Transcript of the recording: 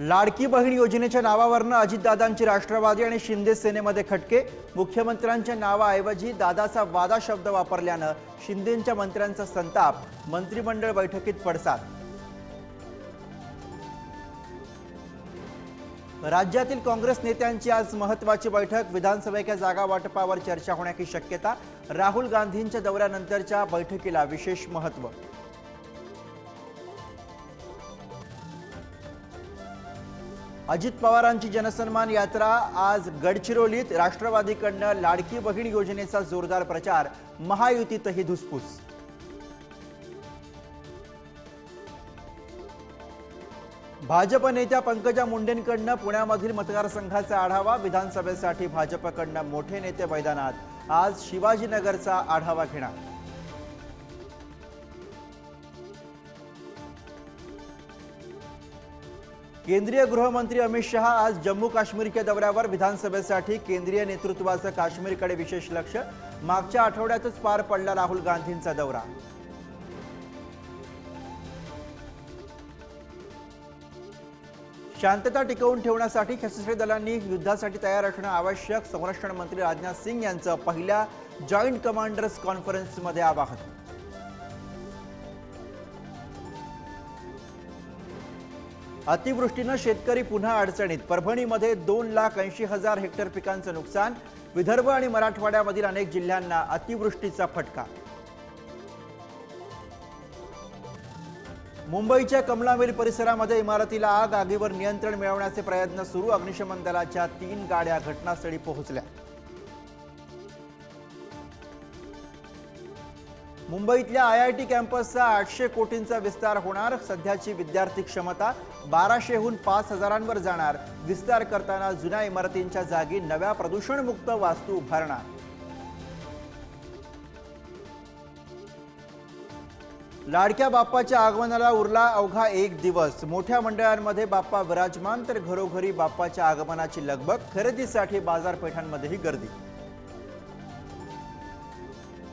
लाडकी बहीण योजनेच्या नावावरनं अजितदादांची राष्ट्रवादी आणि शिंदे सेनेमध्ये खटके. मुख्यमंत्र्यांच्या नावाऐवजी दादाचा वादा शब्द वापरल्यानं शिंदेंच्या मंत्र्यांचा संताप. मंत्रिमंडळ बैठकीत पडसाद. राज्यातील काँग्रेस नेत्यांची आज महत्वाची बैठक. विधानसभेच्या जागा वाटपावर चर्चा होण्याची शक्यता. राहुल गांधींच्या दौऱ्यानंतरच्या बैठकीला विशेष महत्त्व. अजित पवारांची जनसन्मान यात्रा आज गडचिरोलीत. राष्ट्रवादीकडनं लाडकी बहीण योजनेचा जोरदार प्रचार. महायुतीतही धुसफूस. भाजप नेत्या पंकजा मुंडेंकडनं पुण्यामधील मतदारसंघाचा आढावा. विधानसभेसाठी भाजपकडनं मोठे नेते मैदानात. आज शिवाजीनगरचा आढावा घेणार. केंद्रीय गृहमंत्री अमित शहा आज जम्मू काश्मीरच्या दौऱ्यावर विधानसभेसाठी केंद्रीय नेतृत्वाचं काश्मीरकडे विशेष लक्ष. मागच्या आठवड्यातच पार पडला राहुल गांधींचा दौरा. शांतता टिकवून ठेवण्यासाठी सशस्त्र दलांनी युद्धासाठी तयार असणं आवश्यक. संरक्षण मंत्री राजनाथ सिंग यांचं पहिल्या जॉईंट कमांडर्स कॉन्फरन्समध्ये आवाहन. अतिवृष्टीनं शेतकरी पुन्हा अडचणीत. परभणीमध्ये दोन लाख ऐंशी हजार हेक्टर पिकांचं नुकसान. विदर्भ आणि मराठवाड्यामधील अनेक जिल्ह्यांना अतिवृष्टीचा फटका. मुंबईच्या कमला परिसरामध्ये इमारतीला आग आगीवर नियंत्रण मिळवण्याचे प्रयत्न सुरू. अग्निशमन दलाच्या तीन गाड्या घटनास्थळी पोहोचल्या. मुंबईतल्या आय आय टी कॅम्पसचा आठशे कोटींचा विस्तार होणार. सध्याची विद्यार्थी क्षमता बाराशेहून पाच हजारांवर जाणार. विस्तार करताना जुन्या इमारतींच्या जागी नव्या प्रदूषणमुक्त वास्तू उभारणार. लाडक्या बाप्पाच्या आगमनाला उरला अवघा एक दिवस. मोठ्या मंडळांमध्ये बाप्पा विराजमान तर घरोघरी बाप्पाच्या आगमनाची लगबग खरेदीसाठी बाजारपेठांमध्येही गर्दी